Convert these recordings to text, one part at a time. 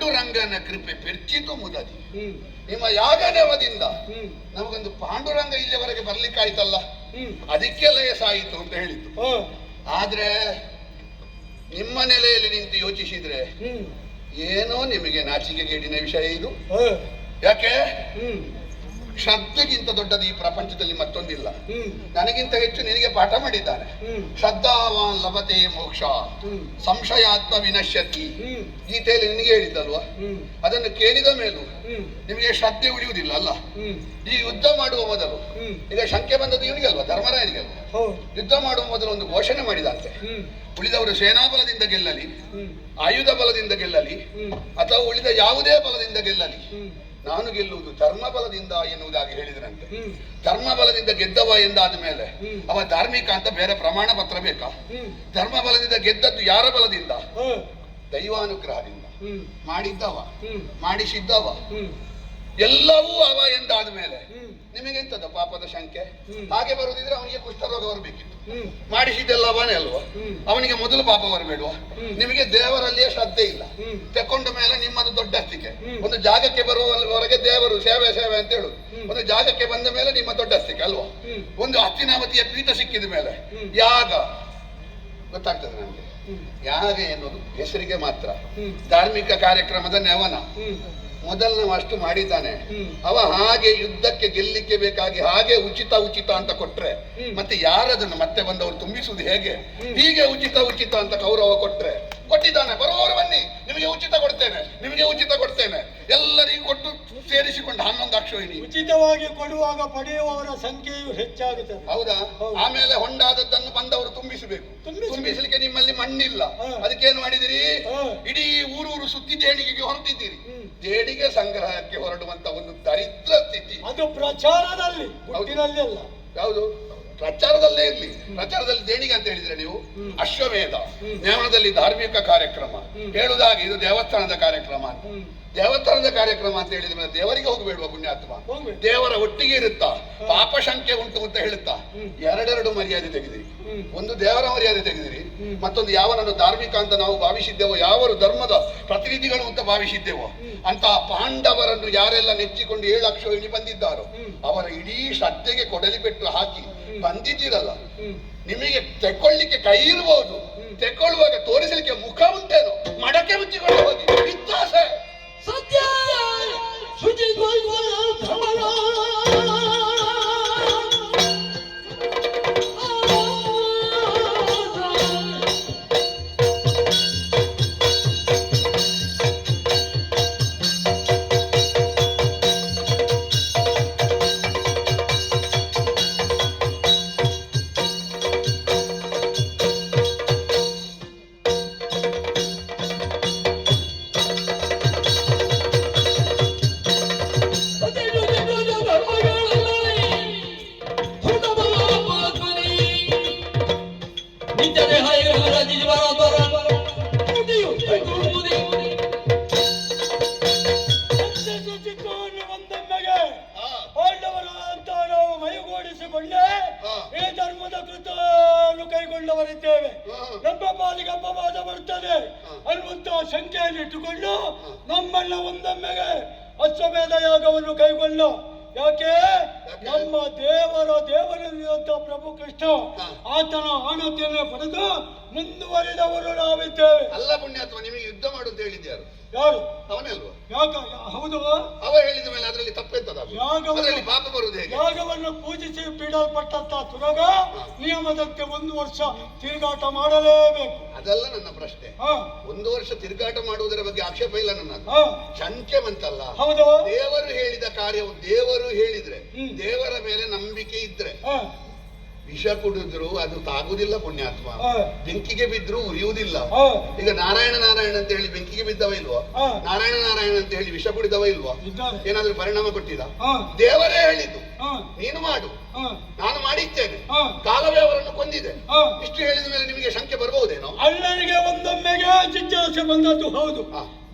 ಪಾಂಡುರಂಗನ ಕೃಪೆ ಪೆರ್ಚಿತು ಮುದದಿ. ನಿಮ್ಮ ಯಾಗ ನೆವದಿಂದ ಹ್ಮ್. ನಮಗೊಂದು ಪಾಂಡುರಂಗ ಇಲ್ಲಿವರೆಗೆ ಬರ್ಲಿಕ್ಕಾಯ್ತಲ್ಲ? ಅದಕ್ಕೆ ಲಯಸಾಯಿತು ಅಂತ ಹೇಳಿತ್ತು ಹ ಆದ್ರೆ ನಿಮ್ಮ ನೆಲೆಯಲ್ಲಿ ನಿಂತು ಯೋಚಿಸಿದ್ರೆ ಏನೋ ನಿಮಗೆ ನಾಚಿಕೆಗೇಡಿನ ವಿಷಯ ಇದು. ಯಾಕೆ? ಶ್ರದ್ಧೆಗಿಂತ ದೊಡ್ಡದು ಈ ಪ್ರಪಂಚದಲ್ಲಿ ಮತ್ತೊಂದಿಲ್ಲ. ನನಗಿಂತ ಹೆಚ್ಚು ನಿನಗೆ ಪಾಠ ಮಾಡಿದ್ದಾನೆ. ಶ್ರದ್ಧಾವಾನ್ ಲಭತೆ ಮೋಕ್ಷ. ಸಂಶಯಾತ್ಮ ವಿನಶ್ಯತಿ. ಗೀತೆಯಲ್ಲಿ ನಿನಗೆ ಹೇಳಿದ್ದಲ್ವಾ? ಅದನ್ನು ಕೇಳಿದ ಮೇಲೂ ನಿಮಗೆ ಶ್ರದ್ಧೆ ಉಳಿಯುವುದಿಲ್ಲ ಅಲ್ಲ? ಈ ಯುದ್ಧ ಮಾಡುವ ಮೊದಲು ಈಗ ಶಂಕೆ ಬಂದದ್ದು ಇವನಿಗಲ್ವಾ? ಧರ್ಮರಾಯನಿಗೆ ಅಲ್ವಾ? ಯುದ್ಧ ಮಾಡುವ ಮೊದಲು ಒಂದು ಘೋಷಣೆ ಮಾಡಿದಂತೆ. ಉಳಿದವರು ಸೇನಾಬಲದಿಂದ ಗೆಲ್ಲಲಿ ಆಯುಧ ಬಲದಿಂದ ಗೆಲ್ಲಲಿ ಅಥವಾ ಉಳಿದ ಯಾವುದೇ ಬಲದಿಂದ ಗೆಲ್ಲಲಿ. ನಾನು ಗೆಲ್ಲುವುದು ಧರ್ಮಬಲದಿಂದ ಎನ್ನುವುದಾಗಿ ಹೇಳಿದ್ರಂತೆ ಧರ್ಮಬಲದಿಂದ ಧರ್ಮ ಬಲದಿಂದ ಗೆದ್ದವ ಎಂದಾದ ಮೇಲೆ. ಅವ ಧಾರ್ಮಿಕ ಅಂತ ಬೇರೆ ಪ್ರಮಾಣ ಪತ್ರ ಬೇಕಾ? ಧರ್ಮಬಲದಿಂದ ಧರ್ಮ ಬಲದಿಂದ ಗೆದ್ದದ್ದು ಯಾರ ಬಲದಿಂದ? ದೈವಾನುಗ್ರಹದಿಂದ. ಮಾಡಿದ್ದವ. ಮಾಡಿಸಿದ್ದವ. ಎಲ್ಲವೂ ಅವ ಎಂದಾದ ಮೇಲೆ ನಿಮಗೆಂತದ ಪಾಪದ ಶಂಕೆ? ಹಾಗೆ ಬರುದಿದ್ರೆ ಅವನಿಗೆ ಕುಷ್ಠರೋಗ ಬರಬೇಕಿತ್ತು. ಮಾಡಿಸಿದ್ದೆಲ್ಲ ಅವನೇ ಅಲ್ವಾ. ಅವನಿಗೆ ಮೊದಲು ಪಾಪ ಬರಬೇಡ್ವಾ? ನಿಮಗೆ ದೇವರಲ್ಲಿಯೇ ಶ್ರದ್ಧೆ ಇಲ್ಲ. ತಕೊಂಡ ಮೇಲೆ ನಿಮ್ಮದು ದೊಡ್ಡ ಅಸ್ತಿಕೆ ಒಂದು ಜಾಗಕ್ಕೆ ಬರುವವರೆಗೆ ದೇವರು ಸೇವೆ ಸೇವೆ ಅಂತ ಹೇಳುದು. ಒಂದು ಜಾಗಕ್ಕೆ ಬಂದ ಮೇಲೆ ನಿಮ್ಮ ದೊಡ್ಡ ಅಸ್ತಿಕೆ ಅಲ್ವಾ? ಒಂದು ಹಸ್ತಿನಾವತಿಯ ಪೀಠ ಸಿಕ್ಕಿದ ಮೇಲೆ ಯಾಗ? ಗೊತ್ತಾಗ್ತದೆ ನಮಗೆ? ಯಾಗ ಎನ್ನುವುದು ಹೆಸರಿಗೆ ಮಾತ್ರ. ಧಾರ್ಮಿಕ ಕಾರ್ಯಕ್ರಮದ ನೆವನ. ಮೊದಲನೇ ಅಷ್ಟು ಮಾಡಿದ್ದಾನೆ. ಅವ ಹಾಗೆ ಯುದ್ಧಕ್ಕೆ ಗೆಲ್ಲಿಕ್ಕೆ ಬೇಕಾಗಿ ಹಾಗೆ ಉಚಿತ ಉಚಿತ ಅಂತ ಕೊಟ್ರೆ. ಮತ್ತೆ ಯಾರದನ್ನು ಮತ್ತೆ ಬಂದವರು ತುಂಬಿಸುವುದು ಹೇಗೆ? ಹೀಗೆ ಉಚಿತ ಉಚಿತ ಅಂತ ಕೌರವ ಕೊಟ್ರೆ. ಕೊಟ್ಟಿದ್ದಾನೆ ಬರೋರು ಬನ್ನಿ. ನಿಮಗೆ ಉಚಿತ ಕೊಡ್ತೇನೆ ನಿಮಗೆ ಉಚಿತ ಕೊಡ್ತೇನೆ. ಎಲ್ಲರಿಗೂ ಕೊಟ್ಟು ಸೇರಿಸಿಕೊಂಡು ಹನ್ನೊಂದು ಅಕ್ಷೋಹಿಣಿ ಉಚಿತವಾಗಿ ಕೊಡುವಾಗ ಪಡೆಯುವವರ ಸಂಖ್ಯೆಯು ಹೆಚ್ಚಾಗುತ್ತದೆ. ಹೌದಾ? ಆಮೇಲೆ ಹೊಂಡಾದದ್ದನ್ನು ಬಂದವರು ತುಂಬಿಸಬೇಕು. ತುಂಬಿಸಲಿಕ್ಕೆ ನಿಮ್ಮಲ್ಲಿ ಮಣ್ಣಿಲ್ಲ. ಅದಕ್ಕೆ ಅದಕ್ಕೇನು ಮಾಡಿದಿರಿ. ಇಡೀ ಊರೂರು ಸುತ್ತಿ ದೇಣಿಗೆಗೆ ಹೊರಟಿದ್ದೀರಿ. ದೇಣಿಗೆ ಸಂಗ್ರಹಕ್ಕೆ ಹೊರಡುವಂತ ಒಂದು ದರಿದ್ರ ಸ್ಥಿತಿ. ಅದು ಪ್ರಚಾರದಲ್ಲಿ ಅಲ್ಲ. ಯಾವುದು ಪ್ರಚಾರದಲ್ಲೇ ಇರ್ಲಿ. ಪ್ರಚಾರದಲ್ಲಿ ದೇಣಿಗೆ ಅಂತ ಹೇಳಿದ್ರೆ ನೀವು. ಅಶ್ವಮೇಧ ನೇಮದಲ್ಲಿ ಧಾರ್ಮಿಕ ಕಾರ್ಯಕ್ರಮ ಹೇಳುದಾಗಿ ಇದು ದೇವಸ್ಥಾನದ ಕಾರ್ಯಕ್ರಮ ಅಂತ. ದೇವಸ್ಥಾನದ ಕಾರ್ಯಕ್ರಮ ಅಂತ ಹೇಳಿದ ಮೇಲೆ ದೇವರಿಗೆ ಹೋಗಬೇಡುವ ಪುಣ್ಯಾತ್ಮ. ದೇವರ ಒಟ್ಟಿಗೆ ಇರುತ್ತಾ? ಪಾಪ ಸಂಖ್ಯೆ ಉಂಟು ಅಂತ ಹೇಳುತ್ತಾ? ಎರಡೆರಡು ಮರ್ಯಾದೆ ತೆಗೆದಿರಿ. ಒಂದು ದೇವರ ಮರ್ಯಾದೆ ತೆಗೆದಿರಿ ಮತ್ತೊಂದು ಯಾವನನ್ನು ಧಾರ್ಮಿಕ ಅಂತ ನಾವು ಭಾವಿಸಿದ್ದೇವೋ ಯಾವರು ಧರ್ಮದ ಪ್ರತಿನಿಧಿಗಳು ಅಂತ ಭಾವಿಸಿದ್ದೇವೋ. ಅಂತ ಪಾಂಡವರನ್ನು ಯಾರೆಲ್ಲ ನೆಚ್ಚಿಕೊಂಡು ಏಳು ಲಕ್ಷ ಇಳಿ ಬಂದಿದ್ದಾರೋ ಅವರ ಇಡೀ ಶ್ರದ್ಧೆಗೆ ಕೊಡಲಿ ಪೆಟ್ಟು ಹಾಕಿ. ಬಂದಿದ್ದೀರಲ್ಲ? ನಿಮಗೆ ತೆಕ್ಕೊಳ್ಳಿಕ್ಕೆ ಕೈ ಇರಬಹುದು ತೆಕ್ಕೊಳ್ಳುವಾಗ ತೋರಿಸಲಿಕ್ಕೆ ಮುಖ ಉಂಟೇನೋ? ಮಡಕೆ ಮುಚ್ಚಿಕೊಂಡು ಹೋಗಿ. ಸತ್ಯ ಶುಚಿ ಹಾ. ಈ ಧರ್ಮದ ಕೃತವನ್ನು ಕೈಗೊಂಡವರಿದ್ದೇವೆ. ನಮ್ಮ ಪಾಲಿಗೆ ಅಪವಾದ ಬರ್ತದೆ. ಅನ್ನುವಂತ ಶಂಕೆಯನ್ನು ಇಟ್ಟುಕೊಂಡು ನಮ್ಮನ್ನ ಒಂದೊಮ್ಮೆಗೆ ಅಶ್ವಮೇಧ ಯಾಗವನ್ನು ಕೈಗೊಂಡ. ಯಾಕೆ? ನಮ್ಮ ದೇವರ ದೇವರಲ್ಲಿರುವಂತಹ ಪ್ರಭು ಕೃಷ್ಣ ಆತನ ಆಣತಿಯನ್ನು ಪಡೆದು ಮುಂದುವರಿದವರು ನಾವಿದ್ದೇವೆ. ಅಲ್ಲ ಪುಣ್ಯಾತ್ಮ ನಿಮಗೆ ಯುದ್ಧ ಮಾಡು ಅಂತ ಹೇಳಿದ್ಯಾರು? ಯಾರು? ಅವನೇ ಅಲ್ವಾ? ಹೌದು. ಅವ ಹೇಳಿದ ಮೇಲೆ ಅದರಲ್ಲಿ ತಪ್ಪೆಂತದ ಪಾಪ ಬರುವುದು ಹೇಗೆ? ಯಾಗವನ್ನು ಪೂಜಿಸಿ ಬಿಡಲ್ಪಟ್ಟಂತ ತುರಗ ನಿಯಮದಂತೆ ಒಂದು ವರ್ಷ ತಿರುಗಾಟ ಮಾಡಲೇಬೇಕು. ಅದಲ್ಲ ನನ್ನ ಪ್ರಶ್ನೆ. ಒಂದು ವರ್ಷ ತಿರುಗಾಟ ಮಾಡುವುದರ ಬಗ್ಗೆ ಆಕ್ಷೇಪ ಇಲ್ಲ ನನ್ನ ಚಂಚೆ ಶಂಕೆ ಬಂತಲ್ಲ ಹೌದು. ದೇವರು ಹೇಳಿದ ಕಾರ್ಯವು ದೇವರು ಹೇಳಿದ್ರೆ ದೇವರ ಮೇಲೆ ನಂಬಿಕೆ ಇದ್ರೆ ವಿಷ ಕುಡಿದ್ರು ಅದು ತಾಗುದಿಲ್ಲ ಪುಣ್ಯಾತ್ಮ. ಬೆಂಕಿಗೆ ಬಿದ್ರು ಉರಿಯುವುದಿಲ್ಲ. ಈಗ ನಾರಾಯಣ ನಾರಾಯಣ ಅಂತ ಹೇಳಿ ಬೆಂಕಿಗೆ ಬಿದ್ದವ ಇಲ್ವಾ? ನಾರಾಯಣ ನಾರಾಯಣ ಅಂತ ಹೇಳಿ ವಿಷ ಕುಡಿದವ ಇಲ್ವಾ? ಏನಾದ್ರೂ ಪರಿಣಾಮ ಕೊಟ್ಟಿದ? ದೇವರೇ ಹೇಳಿದ್ದು. ನೀನು ಮಾಡು. ನಾನು ಮಾಡಿದ್ದೇನೆ. ಕಾಲವೇ ಅವರನ್ನು ಕೊಂದಿದೆ. ಇಷ್ಟು ಹೇಳಿದ ಮೇಲೆ ನಿಮಗೆ ಶಂಕೆ ಬರಬಹುದೇನೋ? ಅಣ್ಣನಿಗೆ ಒಂದೊಮ್ಮೆಗೆ ಜಿಜ್ಞಾಸೆ ಬಂದದ್ದು ಹೌದು.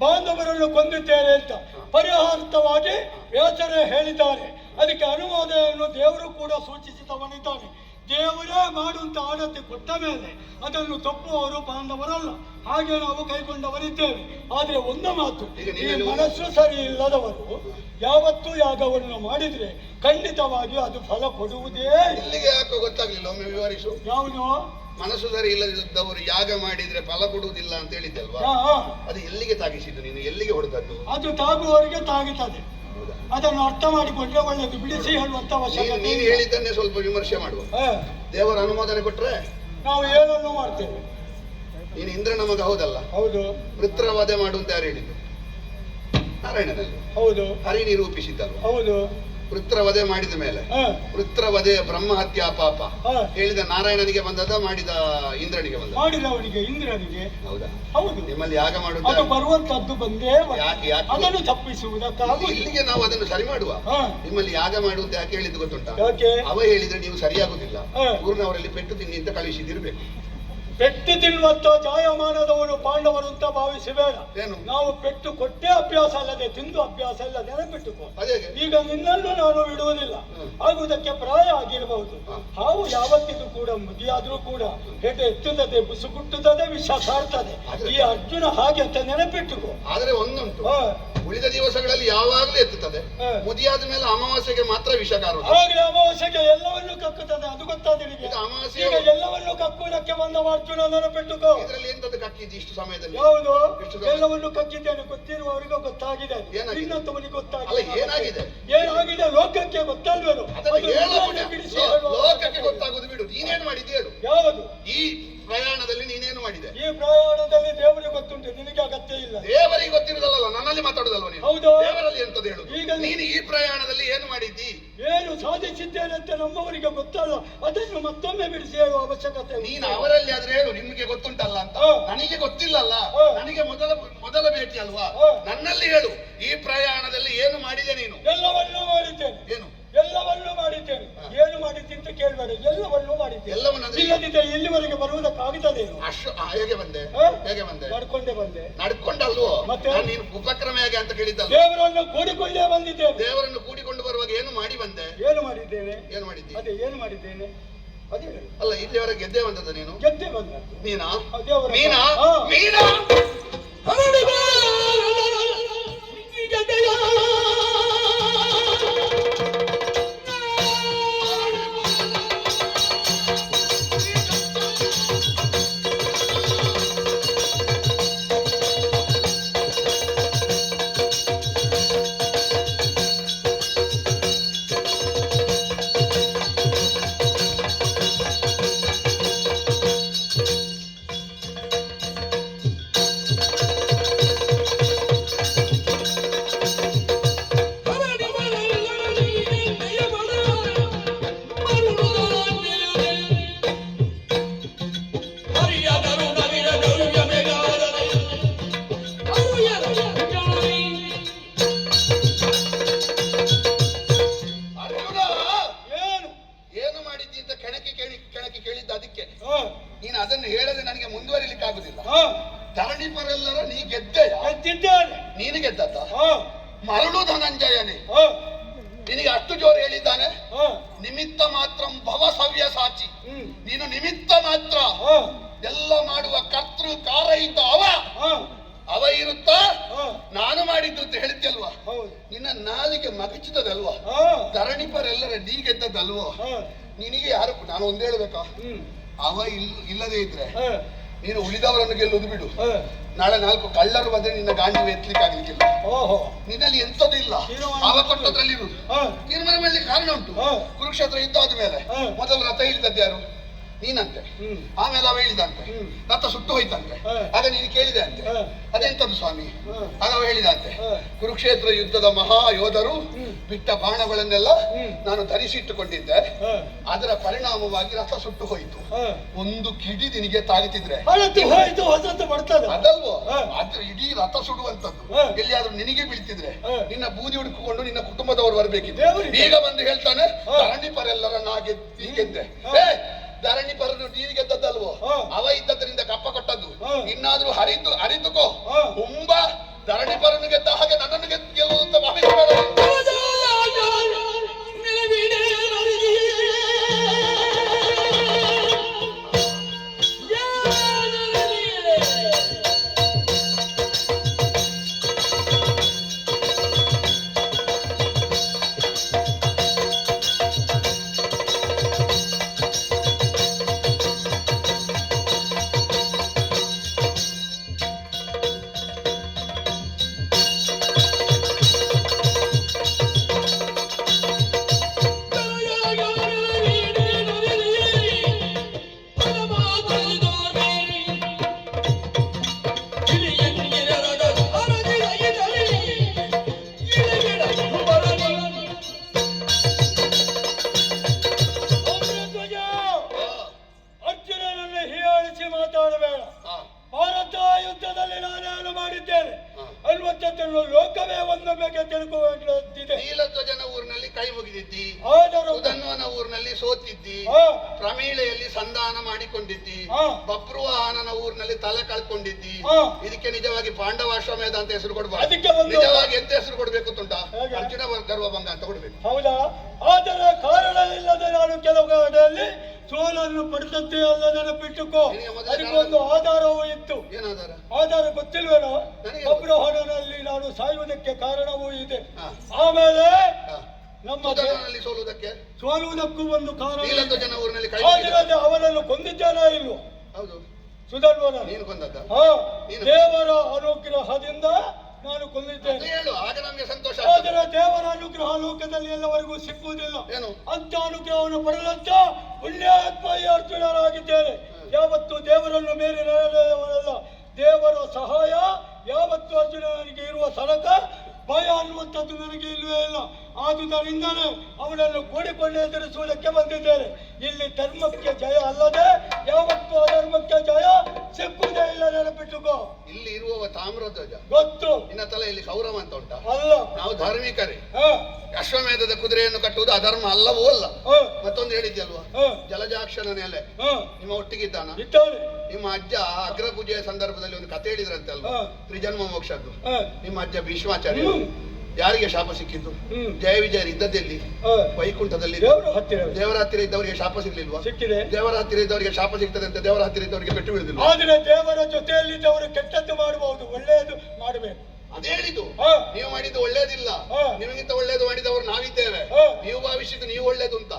ಬಾಂಧವರನ್ನು ಕೊಂದಿದ್ದೇನೆ ಅಂತ ಪರಿಹಾರ್ಥವಾಗಿ ವ್ಯಾಸರೇ ಹೇಳಿದ್ದಾರೆ. ಅದಕ್ಕೆ ಅನುವಾದವನ್ನು ದೇವರು ಕೂಡ ಸೂಚಿಸಿದವನಿದ್ದಾನೆ. ದೇವರೇ ಮಾಡುವಂತ ಆಡತೆ ಕೊಟ್ಟ ಮೇಲೆ ಅದನ್ನು ತಪ್ಪುವವರು ಬಾಂಧವರಲ್ಲ ಹಾಗೆ ನಾವು ಕೈಗೊಂಡವರಿದ್ದೇವೆ ಆದ್ರೆ ಒಂದು ಮಾತು ಈ ಮನಸ್ಸು ಸರಿ ಇಲ್ಲದವರು ಯಾವತ್ತೂ ಯಾಗವನ್ನು ಮಾಡಿದ್ರೆ ಖಂಡಿತವಾಗಿ ಅದು ಫಲ ಕೊಡುವುದೇ ಇಲ್ಲ. ಇಲ್ಲಿಗೆ ಯಾಕೋ ಗೊತ್ತಾಗ್ಲಿಲ್ಲ ಒಮ್ಮೆ ವಿವರಿಸು? ಯಾವುದು ಮನಸ್ಸು ಸರಿ ಇಲ್ಲದಿದ್ದವರು ಯಾಗ ಮಾಡಿದ್ರೆ ಫಲ ಕೊಡುವುದಿಲ್ಲ ಅಂತ ಹೇಳಿದ್ದಲ್ವಾ. ಅದು ಎಲ್ಲಿಗೆ ತಾಗಿಸಿದ್ದು ನೀನು? ಎಲ್ಲಿಗೆ ಹೊಡೆದದ್ದು? ಅದು ತಾಗುವವರಿಗೆ ತಾಗುತ್ತದೆ. ಹೌದಾ? ಅದನ್ನು ಅರ್ಥ ಮಾಡಿಕೊಂಡ್ರೆ ಒಳ್ಳೆಯದು ಬಿಡಿಸಿ ಹೇಳುವಂತ ನೀನು ಅವಶ್ಯಕತೆ ನೀನು ಇಲ್ಲ. ಹೇಳಿದ್ದನ್ನೇ ಸ್ವಲ್ಪ ವಿಮರ್ಶೆ ಮಾಡುವ. ಹಾ, ದೇವರ ಅನುಮೋದನೆ ಕೊಟ್ರೆ? ನಾವು ಏನನ್ನು ಮಾಡ್ತೇವೆ. ನೀನು ಇಂದ್ರನ ಮಗ ಹೌದಲ್ಲ? ಹೌದು. ವೃತ್ರವಧೆ ಮಾಡುವಂತ ಯಾರು ಹೇಳಿದ್ದು? ನಾರಾಯಣನಲ್ಲಿ. ಹೌದು. ಹರಿ ನಿರೂಪಿಸಿದ್ದಲ್ವ ಹೌದು. ವೃತ್ರವಧೆ ಮಾಡಿದ ಮೇಲೆ. ವೃತ್ರ ವೃತ್ರವಧೆ ಬ್ರಹ್ಮ ಹತ್ಯಾ ಪಾಪ ಹೇಳಿದ ನಾರಾಯಣನಿಗೆ ಬಂದದ ಮಾಡಿದ ಇಂದ್ರನಿಗೆ ಬಂದದ. ಮಾಡಿದವನಿಗೆ ಇಂದ್ರನಿಗೆ. ಹೌದಾ? ಹೌದು. ನಿಮ್ಮಲ್ಲಿ ಯಾಗ ಮಾಡುವುದು ಬರುವಂತದ್ದು ಬಂದೇ ಅದನ್ನು ತಪ್ಪಿಸುವುದಕ್ಕೆ ಇಲ್ಲಿಗೆ ನಾವು ಅದನ್ನು ಸರಿ ಮಾಡುವ. ನಿಮ್ಮಲ್ಲಿ ಯಾಗ ಮಾಡುವುದು ಯಾಕೆ ಹೇಳಿದ್ದು ಗೊತ್ತುಂಟಾ? ಅವ ಹೇಳಿದ್ರೆ ನೀವು ಸರಿಯಾಗುದಿಲ್ಲ. ಊರಿನವರಲ್ಲಿ ಪೆಟ್ಟು ತಿನ್ನಿ ಅಂತ ಕಳುಹಿಸಿದಿರ್ಬೇಕು. ಪೆಟ್ಟು ತಿನ್ನುವಂತ ಜಾಯಮಾನದವರು ಪಾಂಡವರು ಅಂತ ಭಾವಿಸಬೇಡ. ಏನು? ನಾವು ಪೆಟ್ಟು ಕೊಟ್ಟೇ ಅಭ್ಯಾಸ ಅಲ್ಲದೆ ತಿಂದು ಅಭ್ಯಾಸ ಇಲ್ಲ ನೆನಪಿಟ್ಟುಕೋ. ಈಗ ನಿನ್ನನ್ನು ನಾನು ಬಿಡುವುದಿಲ್ಲ. ಆಗುವುದಕ್ಕೆ ಪ್ರಾಯ ಆಗಿರಬಹುದು. ಹಾವು ಯಾವತ್ತಿಗೂ ಕೂಡ ಮುದಿಯಾದ್ರೂ ಕೂಡ ಹೆಡ್ ಎತ್ತುತ್ತದೆ ಬುಸುಗುಟ್ಟುತ್ತದೆ ವಿಷ ಸಾರ್ತದೆ ಈ ಅರ್ಜುನ ಹಾಗೆ ಅಂತ ನೆನಪಿಟ್ಟುಕೋ. ಆದ್ರೆ ಒಂದುಂಟು. ಉಳಿದ ದಿವಸಗಳಲ್ಲಿ ಯಾವಾಗಲೂ ಎತ್ತುತ್ತದೆ. ಮುದಿಯಾದ ಮೇಲೆ ಅಮಾವಾಸ್ಯೆಗೆ ಮಾತ್ರ ವಿಷಕಾರ ಅಮಾವಾಸ್ಯೆಗೆ ಎಲ್ಲವನ್ನು ಕಕ್ಕುತ್ತದೆ. ಅದು ಗೊತ್ತಾದ ನಿಮಗೆ ಅಮಾವಾಸ್ಯೆ ಈಗ ಎಲ್ಲವನ್ನು ಕಕ್ಕುವುದಕ್ಕೆ ಬಂದ ಅರ್ಜುನ ನೆನಪಿಟ್ಟುಕೋ ಇದರಲ್ಲಿ ಎಂತದ್ದು ಕಕ್ಕಿದ್ದು ಇಷ್ಟು ಸಮಯದಲ್ಲಿ? ಹೌದು? ಎಲ್ಲವನ್ನು ಕಕ್ಕಿದ್ದೇನೆ. ಗೊತ್ತಿರುವವರಿಗೂ ಗೊತ್ತಾಗಿದೆ? ಇನ್ನೊಂದವನಿಗೆ ಗೊತ್ತಾಗಿದೆ. ಏನಾಗಿದೆ? ಏನಾಗಿದೆ? ಲೋಕಕ್ಕೆ ಗೊತ್ತಲ್ವೇನು? ಲೋಕಕ್ಕೆ ಗೊತ್ತಾಗೋದು ಬಿಡು. ನೀನೇನು ಮಾಡಿದ್ದೆ ಹೇಳು. ಯಾವುದು? ಈ ಪ್ರಯಾಣದಲ್ಲಿ ನೀನೇನು ಮಾಡಿದೆ? ಈ ಪ್ರಯಾಣದಲ್ಲಿ ದೇವರಿಗೆ ಗೊತ್ತುಂಟು ನಿನಗೆ ಅಗತ್ಯ ಇಲ್ಲ. ದೇವರಿಗೆ ಗೊತ್ತಿರುದಲ್ಲ ನನ್ನಲ್ಲಿ ಮಾತಾಡುದಲ್ವ ನೀನು? ಹೌದು. ದೇವರಲ್ಲಿ ಎಂತದ್ದು ಹೇಳು? ಈಗ- ನೀನು ಈ ಪ್ರಯಾಣದಲ್ಲಿ ಏನು ಮಾಡಿದ್ದಿ? ಏನು ಸಾಧಿಸಿದ್ದೇನೆ ಅಂತ ನಮ್ಮವರಿಗೆ ಗೊತ್ತಲ್ಲ ಅದನ್ನು ಮತ್ತೊಮ್ಮೆ ಬಿಡಿಸಿ ಹೇಳುವ ಅವಶ್ಯಕತೆ. ನೀನು ಅವರಲ್ಲಿ ಆದ್ರೆ ಹೇಳು ನಿಮ್ಗೆ ಗೊತ್ತುಂಟಲ್ಲ ಅಂತ. ನನಗೆ ಗೊತ್ತಿಲ್ಲಲ್ಲ. ನನಗೆ ಮೊದಲ ಮೊದಲ ಭೇಟಿ ಅಲ್ವಾ. ನನ್ನಲ್ಲಿ ಹೇಳು ಈ ಪ್ರಯಾಣದಲ್ಲಿ ಏನು ಮಾಡಿದೆ ನೀನು? ಎಲ್ಲವನ್ನೂ ಮಾಡಿದ್ದೇನೆ. ಏನು ಎಲ್ಲವನ್ನೂ ಮಾಡಿದ್ದೇನೆ ಹಾ. ಏನು ಮಾಡಿದ್ದೆ ಅಂತ ಕೇಳಬೇಡ ಎಲ್ಲವನ್ನೂ ಮಾಡಿದ್ದೆ. ಎಲ್ಲವನ್ನಂದ್ರೆ ಇಲ್ಲದಿದ್ದರೆ ಇಲ್ಲಿವರೆಗೆ ಬರುವುದಕ್ಕಾಗುತ್ತದೆ ಅಷ್ಟು ಆ, ಹೇಗೆ ಬಂದೆ? ಹಾ? ಹೇಗೆ ಬಂದೆ? ನಡ್ಕೊಂಡೇ ಬಂದೆ. ನಡ್ಕೊಂಡಲ್ವೋ? ಮತ್ತೆ? ನಾನು ನೀನು ಉಪಕ್ರಮ ಹೇಗೆ ಅಂತ ಕೇಳಿದ್ದಲ್ಲ ದೇವರನ್ನು ಕೂಡಿಕೊಂಡೇ ಬಂದಿದ್ದೇನೆ. ದೇವರನ್ನು ಕೂಡಿಕೊಂಡು ಬರುವಾಗ ಏನು ಮಾಡಿ ಬಂದೆ? ಏನು ಮಾಡಿದ್ದೇನೆ? ಏನು ಮಾಡಿದ್ದಿ ಅದೇ ಏನು ಮಾಡಿದ್ದೇನೆ? ಅದೇ ಹೇಳು. ಅಲ್ಲ ಇಲ್ಲಿವರೆಗೆ ಗೆದ್ದೆ ಬಂದದ ನೀನು? ಗೆದ್ದೆ ಬಂದದ್ದು. ನೀನಾ ಆ ದೇವರ ಮೀನಾ? ಹಾ. ಮೀನಾ? ಧನಂಜಯನೇ ನಿನಗೆ ಅಷ್ಟು ಜೋರು ಹೇಳಿದ್ದಾನೆ? ಹಾ, ನಿಮಿತ್ತ ಮಾತ್ರ ಭವ ಸವ್ಯ ಸಾಚಿ. ನೀನು ನಿಮಿತ್ತ ಮಾತ್ರ. ಹಾ, ಎಲ್ಲ ಮಾಡುವ ಕರ್ತೃ ಕಾರ ಇದ್ದ ಅವ ಅವ ಇರುತ್ತಾ? ನಾನು ಮಾಡಿದ್ದು ಅಂತ ಹೇಳ್ತಿಯಲ್ವಾ? ನಿನ್ನ ನಾಲಿಗೆ ಮಗಚಿದದಲ್ವಾ ಹಾ, ಧರಣಿಪರೆಲ್ಲರ ನೀ ಗೆದ್ದದಲ್ವೋ ಹಾ, ನಿನಗೆ ಯಾರು ನಾನು ಒಂದ್ ಹೇಳ್ಬೇಕಾ? ಅವ ಇಲ್ ಇಲ್ಲದೆ ಇದ್ರೆ ನೀನು ಉಳಿದವರನ್ನು ಗೆಲ್ಲುವುದು ಬಿಡು. ಹಾ, ನಾಳೆ ನಾಲ್ಕು ಕಳ್ಳರು ಬಂದ್ರೆ ನಿನ್ನ ಗಾಂಡಿ ಎತ್ತಲಿಕ್ಕೆ ಆಗ್ಲಿಕ್ಕಿಲ್ಲ ಓಹೋ. ನಿನ್ನಲ್ಲಿ ಎಂತದ್ದು ಇಲ್ಲ. ತೀರ್ಮಾನ ಅವ ಕೊಟ್ಟದ್ರಲ್ಲಿ ಇರುವುದು. ತೀರ್ಮಾನ ಮಾಡ್ಲಿಕ್ಕೆ ಕಾರಣ ಉಂಟು. ಕುರುಕ್ಷೇತ್ರ ಯುದ್ಧ ಆದ ಮೇಲೆ. ಮೊದಲು ರಥ ಇಳಿದದ್ದು ಯಾರು? ನೀನಂತೆ. ಆಮೇಲೆ ಅವ ಹೇಳಿದಂತೆ. ರಥ ಸುಟ್ಟು ಹೋಯ್ತಂತೆ. ಆಗ ನೀನು ಕೇಳಿದೆ ಅಂತೆ. ಅದೆಂತದ್ದು ಸ್ವಾಮಿ. ಆಗ ಅವ ಹೇಳಿದಂತೆ. ಕುರುಕ್ಷೇತ್ರ ಯುದ್ಧದ ಮಹಾ ಯೋಧರು ಬಿಟ್ಟ ಬಾಣಗಳನ್ನೆಲ್ಲ. ನಾನು ಧರಿಸಿಟ್ಟುಕೊಂಡಿದ್ದೆ. ಅದರ ಪರಿಣಾಮವಾಗಿ ರಥ ಸುಟ್ಟು ಹೋಯಿತು. ಒಂದು ಕಿಡಿ ನಿನಗೆ ತಾಗಿತಿದ್ರೆ. ಅದಲ್ವೋ. ಅದ್ರ ಇಡೀ ರಥ ಸುಡುವಂತದ್ದು. ಎಲ್ಲಿಯಾದ್ರೂ ನಿನಗೆ ಬೀಳ್ತಿದ್ರೆ. ನಿನ್ನ ಬೂದಿ ಹುಡುಕಿಕೊಂಡು ನಿನ್ನ ಕುಟುಂಬದವರು ಬರ್ಬೇಕಿದ್ರೆ ಈಗ ಬಂದು ಹೇಳ್ತಾನೆ ಹಾ. ಧರಣಿ ಪರೆಲ್ಲರ ನಾ ಗೆದ್ದಿ ಧರಣಿ ಪರನು ನೀರಿಗೆ ಗೆದ್ದದ್ದಲ್ವೋ ಹಾ. ಅವ ಇದ್ದದ್ರಿಂದ ಕಪ್ಪ ಕೊಟ್ಟದ್ದು. ಇನ್ನಾದ್ರೂ ಹರಿತು ಹರಿದುಕೋ ಹಾ. ತುಂಬಾ ಧರಣಿ ಪರನು ಗೆದ್ದ ಹಾಗೆ ನನ್ನನ್ನು ಗೆದ್ದು ಗೆಲ್ಲುವುದು ಅಂತ ಭಾವಿಸಬೇಡ ತಿಳ್ಕೊಳ್ಳುವಂತಿದೆ ನೀಲಧ್ವಜನ ಊರಿನಲ್ಲಿ ಕೈ ಮುಗಿದಿದ್ದಿ ಆದರೂ ಉದನ್ವನ ಊರಿನಲ್ಲಿ ಸೋತಿದ್ದಿ ಪ್ರಮೀಳೆಯಲ್ಲಿ ಸಂಧಾನ ಮಾಡಿಕೊಂಡಿದ್ದಿ ಹಾ. ಬಪ್ರುವಾಹನನ ಊರಿನಲ್ಲಿ ತಲೆ ಕಳ್ಕೊಂಡಿದ್ದಿ. ಇದಕ್ಕೆ ನಿಜವಾಗಿ ಪಾಂಡವಾಶ್ವಮೇಧ ಅಂತ ಹೆಸರು ಕೊಡ್ಬಾರ್ದು. ಅದಕ್ಕೆ ಒಂದು- ನಿಜವಾಗಿ ಎಂತ ಹೆಸರು ಕೊಡ್ಬೇಕು ತುಂಟ ಅರ್ಜುನ ಗರ್ವಭಂಗ ಅಂತ ಕೊಡ್ಬೇಕು. ಹೌದಾ? ಆದರೆ ಕಾರಣ ಇಲ್ಲದೆ ನಾನು ಕೆಲವು ಕಾಲದಲ್ಲಿ ಸೋಲನ್ನು ಪಡೆದದ್ದೇ ಅಲ್ಲ ನೆನಪಿಟ್ಟುಕೋ. ಅದಕ್ಕೆ ಒಂದು ಅದಕ್ಕೊಂದು ಆಧಾರವೂ ಇತ್ತು. ಏನಾದಾರ ಆಧಾರ? ಗೊತ್ತಿಲ್ವೇನೋ? ಅಬ್ರಹಣನಲ್ಲಿ ನಾನು ಸಾಯುವುದಕ್ಕೆ ಕಾರಣವೂ ಇದೆ. ಆಮೇಲೆ ನಮ್ಮ ಸೋಲುವುದಕ್ಕೆ? ಸೋಲುವುದಕ್ಕೂ ಒಂದು ಕಾರಣ ಅವರನ್ನು ಊರಿನಲ್ಲಿ ಅವನನ್ನು ಕೊಂದಿದ್ದೇನೋ ಇಲ್ವೋ? ಹೌದು. ಸುಧರ್ಮನ ನೀನು ಕೊಂದದ್ದ? ದೇವರ ಅನುಗ್ರಹದಿಂದ ನಾನು ಕೊಂದಿದ್ದೇನೆ. ಹೇಳು ಆಗ ನಮ್ಗೆ ಸಂತೋಷ ಆದರೆ ದೇವರ ಅನುಗ್ರಹ ಲೋಕದಲ್ಲಿ ಎಲ್ಲವರೆಗೂ ಸಿಕ್ಕುವುದಿಲ್ಲ. ಏನು? ಅಂತ ಅನುಗ್ರಹವನ್ನು ಪಡೆದಂತ ಪುಣ್ಯಾತ್ಮ ಅರ್ಜುನರಾಗಿದ್ದೇನೆ. ಯಾವತ್ತು ದೇವರನ್ನು ಮೇಲೆ ದೇವರ ಸಹಾಯ ಯಾವತ್ತು ಅರ್ಜುನ ನನಗೆ ಇರುವ ಸರಕ ಭಯ ಅನ್ನುವಂಥದ್ದು ನನಗೆ ಇಲ್ಲವೇ ಇಲ್ಲ. ಆದುದರಿಂದಲೇ ಅವನನ್ನು ಕೂಡಿಕೊಂಡು ಎದುರಿಸುವುದಕ್ಕೆ ಬಂದಿದ್ದೇನೆ. ಇಲ್ಲಿ ಧರ್ಮಕ್ಕೆ ಜಯ ಅಲ್ಲದೆ ಯಾವತ್ತೂ ಅಧರ್ಮಕ್ಕೆ ಜಯ ಸಿಕ್ಕುವುದೇ ಇಲ್ಲ ನೆನಪಿಟ್ಟುಕೋ ಇಲ್ಲಿ ಇರುವವ ತಾಮ್ರಧ್ವಜ. ಗೊತ್ತು. ನಿನ್ನ ತಲೆಯಲ್ಲಿ ಸೌರವ ಅಂತ ಉಂಟಾ? ಅಲ್ಲ. ನಾವು ಧಾರ್ಮಿಕರೇ. ಹ, ಅಶ್ವಮೇಧದ ಕುದುರೆಯನ್ನು ಕಟ್ಟುವುದು ಅಧರ್ಮ ಅಲ್ಲವೂ ಅಲ್ಲ. ಹ, ಮತ್ತೊಂದು ಹೇಳಿದ್ಯಲ್ವಾ? ಹ, ಜಲಜಾಕ್ಷನ ನೆಲೆ. ಹ. ನಿಮ್ಮ ಒಟ್ಟಿಗಿದ್ದಾನ ಇದ್ದಾನೆ ನಿಮ್ಮ ಅಜ್ಜ ಅಗ್ರ ಪೂಜೆಯ ಸಂದರ್ಭದಲ್ಲಿ ಒಂದು ಕತೆ ಹೇಳಿದ್ರಂತೆ ಅಲ್ವಾ? ಹಾ. ತ್ರಿಜನ್ಮ ಮೋಕ್ಷದ್ದು. ಹ, ನಿಮ್ಮ ಅಜ್ಜ ಭೀಷ್ಮಾಚಾರ್ಯ ಹ್ಮ್. ಯಾರಿಗೆ ಶಾಪ ಸಿಕ್ಕಿದ್ದು. ಜಯ ವಿಜಯರು ಇದ್ದದ್ದೆಲ್ಲಿ. ವೈಕುಂಠದಲ್ಲಿ ದೇವರ ಹತ್ತಿರ. ಇದ್ದವರಿಗೆ ಶಾಪ ಸಿಗ್ಲಿಲ್ವಾ? ಸಿಕ್ಕಿದೆ. ದೇವರ ಹತ್ತಿರ ಇದ್ದವರಿಗೆ ಶಾಪ ಸಿಗ್ತದೆ ಅಂತ ದೇವರ ಹತ್ತಿರ ಇದ್ದವರಿಗೆ ಪೆಟ್ಟು ಬೀಳುದಿಲ್ಲ ಆದರೆ ದೇವರ ಜೊತೆಯಲ್ಲಿದ್ದವರು ಕೆಟ್ಟದ್ದು ಮಾಡಬಹುದು ಒಳ್ಳೆಯದು ಮಾಡಬೇಕು. ಅದೇ ಹೇಳಿದ್ದು. ನೀವು ಮಾಡಿದ್ದು ಒಳ್ಳೇದಿಲ್ಲ. ನಿಮಗಿಂತ ಒಳ್ಳೇದು ಮಾಡಿದವರು ನಾವಿದ್ದೇವೆ. ನೀವು ಭಾವಿಸಿದ್ದು ನೀವು ಒಳ್ಳೇದು ಅಂತ.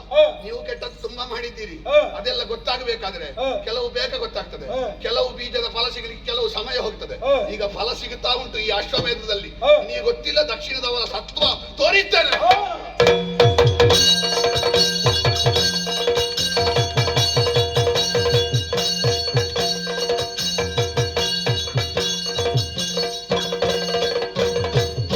ನೀವು ಕೆಟ್ಟದ್ದು ತುಂಬಾ ಮಾಡಿದ್ದೀರಿ. ಅದೆಲ್ಲ ಗೊತ್ತಾಗಬೇಕಾದ್ರೆ ಕೆಲವು ಬೇಗ ಗೊತ್ತಾಗ್ತದೆ ಕೆಲವು ಬೀಜದ ಫಲ ಸಿಗಲಿಕ್ಕೆ ಕೆಲವು ಸಮಯ ಹೋಗ್ತದೆ. ಈಗ ಫಲ ಸಿಗುತ್ತಾ ಉಂಟು ಈ ಅಶ್ವಮೇಧದಲ್ಲಿ. ನೀವು ಗೊತ್ತಿಲ್ಲ ದಕ್ಷಿಣದವರ ಸತ್ವ ತೋರಿಸ್ತೇನೆ. ಹ.